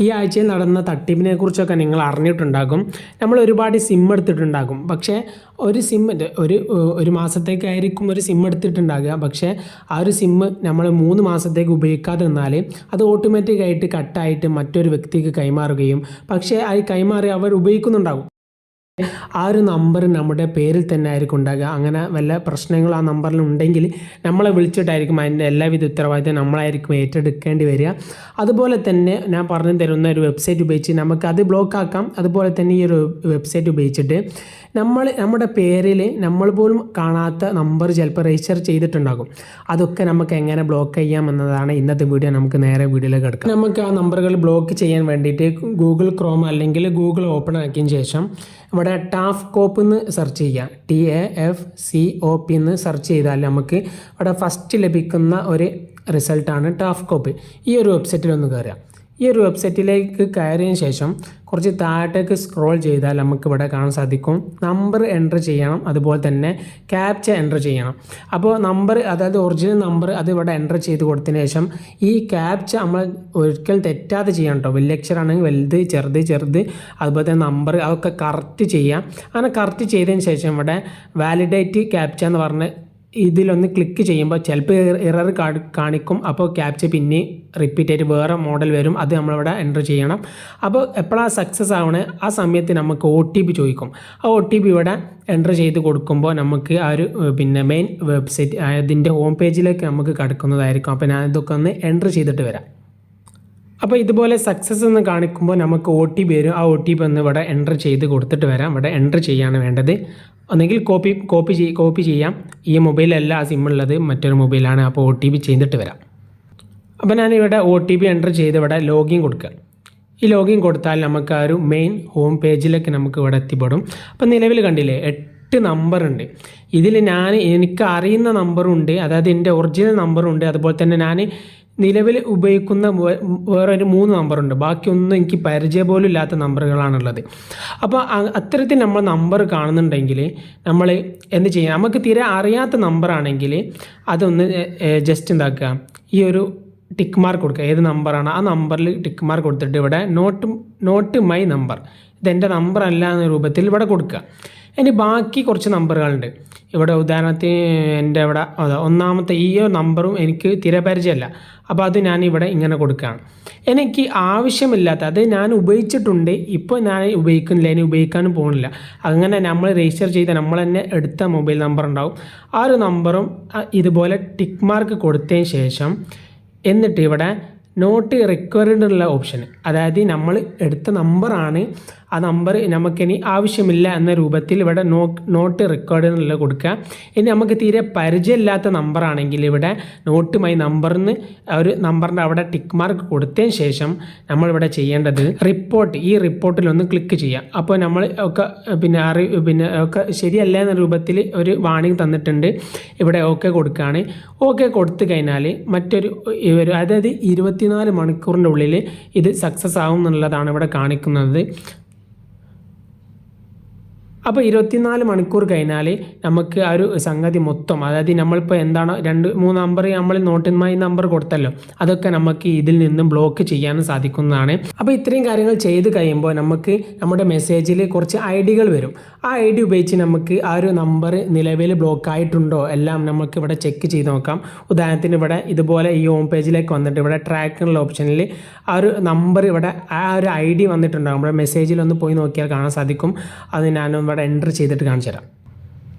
ഈ ആഴ്ചയിൽ നടന്ന തട്ടിപ്പിനെ കുറിച്ചൊക്കെ നിങ്ങൾ അറിഞ്ഞിട്ടുണ്ടാകും. നമ്മൾ ഒരുപാട് സിം എടുത്തിട്ടുണ്ടാകും. പക്ഷേ ഒരു സിം ഒരു ഒരു മാസത്തേക്കായിരിക്കും ഒരു സിം എടുത്തിട്ടുണ്ടാകുക. പക്ഷേ ആ ഒരു സിം നമ്മൾ മൂന്ന് മാസത്തേക്ക് ഉപയോഗിക്കാതെ നിന്നാൽ അത് ഓട്ടോമാറ്റിക്കായിട്ട് കട്ടായിട്ട് മറ്റൊരു വ്യക്തിക്ക് കൈമാറുകയും പക്ഷേ അത് കൈമാറി അവർ ഉപയോഗിക്കുന്നുണ്ടാകും ആ ഒരു നമ്പർ നമ്മുടെ പേരിൽ തന്നെ ആയിരിക്കും ഉണ്ടാകുക. അങ്ങനെ വല്ല പ്രശ്നങ്ങളും ആ നമ്പറിൽ ഉണ്ടെങ്കിൽ നമ്മളെ വിളിച്ചിട്ടായിരിക്കും അതിന്റെ എല്ലാവിധ ഉത്തരവാദിത്തം നമ്മളായിരിക്കും ഏറ്റെടുക്കേണ്ടി വരിക. അതുപോലെ തന്നെ ഞാൻ പറഞ്ഞു തരുന്ന ഒരു വെബ്സൈറ്റ് ഉപയോഗിച്ച് നമുക്ക് അത് ബ്ലോക്ക് ആക്കാം. അതുപോലെ തന്നെ ഈ ഒരു വെബ്സൈറ്റ് ഉപയോഗിച്ചിട്ട് നമ്മൾ നമ്മുടെ പേരിൽ നമ്മൾ പോലും കാണാത്ത നമ്പർ ചിലപ്പോൾ രജിസ്റ്റർ ചെയ്തിട്ടുണ്ടാകും. അതൊക്കെ നമുക്ക് എങ്ങനെ ബ്ലോക്ക് ചെയ്യാം എന്നതാണ് ഇന്നത്തെ വീഡിയോ. നമുക്ക് നേരെ വീഡിയോയിലേക്ക് എടുക്കാം നമുക്ക് ആ നമ്പറുകൾ ബ്ലോക്ക് ചെയ്യാൻ വേണ്ടിയിട്ട് ഗൂഗിൾ ക്രോം അല്ലെങ്കിൽ ഗൂഗിൾ ഓപ്പൺ ആക്കിയതിന് ശേഷം ഇവിടെ ടാഫ് കോപ്പ് എന്ന് സെർച്ച് ചെയ്യാം. T A F C O P എന്ന് സെർച്ച് ചെയ്താൽ നമുക്ക് ഇവിടെ ഫസ്റ്റ് ലഭിക്കുന്ന ഒരു റിസൾട്ടാണ് ടാഫ് കോപ്പ്. ഈ ഒരു വെബ്സൈറ്റിൽ ഒന്ന് കയറുക ഈ ഒരു വെബ്സൈറ്റിലേക്ക് കയറിയതിന് ശേഷം കുറച്ച് താഴത്തേക്ക് സ്ക്രോൾ ചെയ്താൽ നമുക്ക് ഇവിടെ കാണാൻ സാധിക്കും. നമ്പർ എന്റർ ചെയ്യണം. അതുപോലെ തന്നെ ക്യാപ്ച എന്റർ ചെയ്യണം. അപ്പോൾ നമ്പർ അതായത് ഒറിജിനൽ നമ്പർ അത് ഇവിടെ എന്റർ ചെയ്ത് കൊടുത്തതിന് ശേഷം ഈ ക്യാപ്ച നമ്മൾ ഒരിക്കൽ തെറ്റാതെ ചെയ്യണം കേട്ടോ. വലിയ അക്ഷരമാണെങ്കിൽ വലുത് ചെറുത് ചെറുത് അതുപോലെ തന്നെ നമ്പർ അതൊക്കെ കറക്റ്റ് ചെയ്യാം. അങ്ങനെ കറക്റ്റ് ചെയ്തതിന് ശേഷം ഇവിടെ വാലിഡേറ്റ് ക്യാപ്ച എന്ന് പറഞ്ഞ് ഇതിലൊന്ന് ക്ലിക്ക് ചെയ്യുമ്പോൾ ചിലപ്പോൾ എറർ കാണിക്കും. അപ്പോൾ ക്യാപ്ച പിന്നെ റിപ്പീറ്റ് ആയിട്ട് വേറെ മോഡൽ വരും. അത് നമ്മളിവിടെ എന്റർ ചെയ്യണം. അപ്പോൾ എപ്പോഴാണ് സക്സസ് ആവണേ? ആ സമയത്ത് നമുക്ക് ഒ ചോദിക്കും. ആ ഒ ഇവിടെ എന്റർ ചെയ്ത് കൊടുക്കുമ്പോൾ നമുക്ക് ആ ഒരു പിന്നെ മെയിൻ വെബ്സൈറ്റ് അതിന്റെ ഹോം പേജിലേക്ക് നമുക്ക് കിടക്കുന്നതായിരിക്കും. അപ്പോൾ ഞാൻ ഇതൊക്കെ ഒന്ന് എന്റർ ചെയ്തിട്ട് വരാം. അപ്പോൾ ഇതുപോലെ സക്സസ് എന്ന് കാണിക്കുമ്പോൾ നമുക്ക് ഒ ടി പി വരും. ആ ഒ ടി പി ഒന്ന് ഇവിടെ എന്റർ ചെയ്ത് കൊടുത്തിട്ട് വരാം. ഇവിടെ എന്റർ ചെയ്യാണ് വേണ്ടത്. ഒന്നെങ്കിൽ കോപ്പി കോപ്പി ചെയ് കോപ്പി ചെയ്യാം. ഈ മൊബൈലല്ല ആ സിമ്മുള്ളത് മറ്റൊരു മൊബൈലാണ് അപ്പോൾ ഒ ടി പി ചെയ്തിട്ട് വരാം. അപ്പോൾ ഞാനിവിടെ ഒ ടി പി എന്റർ ചെയ്ത് ഇവിടെ ലോഗിൻ കൊടുക്കുക. ഈ ലോഗിൻ കൊടുത്താൽ നമുക്ക് ആ ഒരു മെയിൻ ഹോം പേജിലേക്ക് നമുക്ക് ഇവിടെ എത്തിപ്പെടും. അപ്പോൾ നിലവിൽ കണ്ടില്ലേ എട്ട് നമ്പറുണ്ട് ഇതിൽ ഞാൻ എനിക്ക് അറിയുന്ന നമ്പറുണ്ട് അതായത് എന്റെ ഒറിജിനൽ നമ്പറുണ്ട് അതുപോലെ തന്നെ ഞാൻ നിലവിൽ ഉപയോഗിക്കുന്ന വേറെ ഒരു മൂന്ന് നമ്പറുണ്ട് ബാക്കിയൊന്നും എനിക്ക് പരിചയം പോലും ഇല്ലാത്ത നമ്പറുകളാണുള്ളത് അപ്പോൾ അത്തരത്തിൽ നമ്മൾ നമ്പർ കാണുന്നുണ്ടെങ്കിൽ നമ്മൾ എന്ത് ചെയ്യാം? നമുക്ക് തീരെ അറിയാത്ത നമ്പറാണെങ്കിൽ അതൊന്ന് ജസ്റ്റ് എന്താക്കുക? ഈ ഒരു ടിക്ക് മാർക്ക് കൊടുക്കുക. ഏത് നമ്പറാണ് ആ നമ്പറിൽ ടിക്ക് മാർക്ക് കൊടുത്തിട്ട് ഇവിടെ നോട്ട് നോട്ട് മൈ നമ്പർ ഇതെന്റെ നമ്പർ അല്ല എന്ന രൂപത്തിൽ ഇവിടെ കൊടുക്കുക. ഇനി ബാക്കി കുറച്ച് നമ്പറുകളുണ്ട് ഇവിടെ ഉദാഹരണത്തിന് എന്റെ ഇവിടെ ഒന്നാമത്തെ ഈ നമ്പറും എനിക്ക് തിരപരിചയമല്ല അപ്പോൾ അത് ഞാൻ ഇവിടെ ഇങ്ങനെ കൊടുക്കുകയാണ്. എനിക്ക് ആവശ്യമില്ലാത്ത അത് ഞാൻ ഉപയോഗിച്ചിട്ടുണ്ട് ഇപ്പോൾ ഞാൻ ഉപയോഗിക്കുന്നില്ല ഇനി ഉപയോഗിക്കാനും പോകുന്നില്ല. അങ്ങനെ നമ്മൾ രജിസ്റ്റർ ചെയ്ത നമ്മൾ തന്നെ എടുത്ത മൊബൈൽ നമ്പർ ഉണ്ടാവും. ആ ഒരു നമ്പറും ഇതുപോലെ ടിക്ക് മാർക്ക് കൊടുത്തതിന് ശേഷം എന്നിട്ട് ഇവിടെ നോട്ട് റിക്വയർഡ് ഉള്ള ഓപ്ഷൻ അതായത് നമ്മൾ എടുത്ത നമ്പറാണ് ആ നമ്പർ നമുക്കിനി ആവശ്യമില്ല എന്ന രൂപത്തിൽ ഇവിടെ നോ നോട്ട് റെക്കോർഡ് എന്നുള്ള കൊടുക്കുക. ഇനി നമുക്ക് തീരെ പരിചയമില്ലാത്ത നമ്പറാണെങ്കിൽ ഇവിടെ നോട്ട് മൈ നമ്പറിന് ഒരു നമ്പറിന്റെ അവിടെ ടിക്ക് മാർക്ക് കൊടുത്തതിന് ശേഷം നമ്മളിവിടെ ചെയ്യേണ്ടത് റിപ്പോർട്ട് ഈ റിപ്പോർട്ടിലൊന്ന് ക്ലിക്ക് ചെയ്യാം. അപ്പോൾ നമ്മൾ ഒക്കെ പിന്നെ അറി പിന്നെ ഒക്കെ ശരിയല്ല എന്ന രൂപത്തിൽ ഒരു വാണിംഗ് തന്നിട്ടുണ്ട്. ഇവിടെ ഓക്കെ കൊടുക്കുകയാണ്. ഓക്കെ കൊടുത്തു കഴിഞ്ഞാൽ മറ്റൊരു ഒരു അതായത് ഇരുപത്തിനാല് മണിക്കൂറിന്റെ ഉള്ളിൽ ഇത് സക്സസ് ആവും എന്നുള്ളതാണ് ഇവിടെ കാണിക്കുന്നത്. അപ്പോൾ ഇരുപത്തിനാല് മണിക്കൂർ കഴിഞ്ഞാൽ നമുക്ക് ആ ഒരു സംഗതി മൊത്തം അതായത് നമ്മളിപ്പോൾ എന്താണ് രണ്ട് മൂന്ന് നമ്പർ നമ്മൾ നോട്ടിന്മായി നമ്പർ കൊടുത്തല്ലോ അതൊക്കെ നമുക്ക് ഇതിൽ നിന്നും ബ്ലോക്ക് ചെയ്യാനും സാധിക്കുന്നതാണ്. അപ്പോൾ ഇത്രയും കാര്യങ്ങൾ ചെയ്ത് കഴിയുമ്പോൾ നമുക്ക് നമ്മുടെ മെസ്സേജിൽ കുറച്ച് ഐ വരും. ആ ഐ ഡി ഉപയോഗിച്ച് നമുക്ക് ആ ഒരു നമ്പർ നിലവിൽ ബ്ലോക്ക് ആയിട്ടുണ്ടോ എല്ലാം നമുക്ക് ഇവിടെ ചെക്ക് ചെയ്ത് നോക്കാം. ഉദാഹരണത്തിന് ഇവിടെ ഇതുപോലെ ഈ ഹോം പേജിലേക്ക് വന്നിട്ട് ഇവിടെ ട്രാക്കിനുള്ള ഓപ്ഷനിൽ ആ ഒരു നമ്പർ ഇവിടെ ആ ഒരു ഐ ഡി വന്നിട്ടുണ്ടാകും നമ്മുടെ മെസ്സേജിൽ ഒന്ന് പോയി നോക്കിയാൽ കാണാൻ സാധിക്കും. അത് ഞാനും ഇവിടെ എന്റർ ചെയ്തിട്ട് കാണിച്ചു തരാം.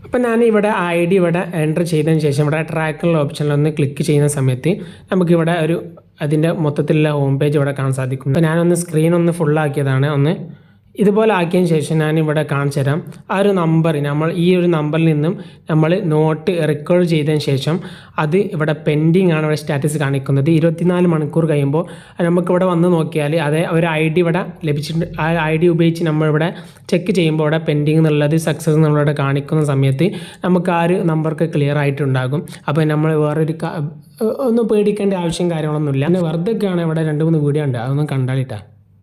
അപ്പം ഞാൻ ഇവിടെ ഐ ഡി ഇവിടെ എന്റർ ചെയ്തതിന് ശേഷം ഇവിടെ ട്രാക്കുള്ള ഓപ്ഷനിൽ ഒന്ന് ക്ലിക്ക് ചെയ്യുന്ന സമയത്ത് നമുക്കിവിടെ ഒരു അതിന്റെ മൊത്തത്തിലുള്ള ഹോം പേജ് ഇവിടെ കാണാൻ സാധിക്കും. അപ്പോൾ ഞാനൊന്ന് സ്ക്രീൻ ഒന്ന് ഫുള്ളാക്കിയതാണ് ഒന്ന് ഇതുപോലെ ആക്കിയതിന് ശേഷം ഞാൻ ഇവിടെ കാണിച്ചു തരാം. ആ ഒരു നമ്പർ നമ്മൾ ഈ ഒരു നമ്പറിൽ നിന്നും നമ്മൾ നോട്ട് റെക്കോർഡ് ചെയ്തതിന് ശേഷം അത് ഇവിടെ പെൻഡിങ് ആണ് ഇവിടെ സ്റ്റാറ്റസ് കാണിക്കുന്നത്. ഇരുപത്തിനാല് മണിക്കൂർ കഴിയുമ്പോൾ നമുക്കിവിടെ വന്ന് നോക്കിയാൽ അതേ ഒരു ഐ ഡി ഇവിടെ ലഭിച്ചിട്ടുണ്ട്. ആ ഐ ഡി ഉപയോഗിച്ച് നമ്മളിവിടെ ചെക്ക് ചെയ്യുമ്പോൾ ഇവിടെ പെൻഡിങ് എന്നുള്ളത് സക്സസ് നമ്മളിവിടെ കാണിക്കുന്ന സമയത്ത് നമുക്ക് ആ ഒരു നമ്പർക്ക് ക്ലിയർ ആയിട്ടുണ്ടാകും. അപ്പോൾ നമ്മൾ വേറൊരു ഒന്നും പേടിക്കേണ്ട ആവശ്യം കാര്യങ്ങളൊന്നുമില്ല. വെറുതെ ഇവിടെ രണ്ട് മൂന്ന് വീഡിയോ ഉണ്ട് അതൊന്നും കണ്ടാലിട്ടാ.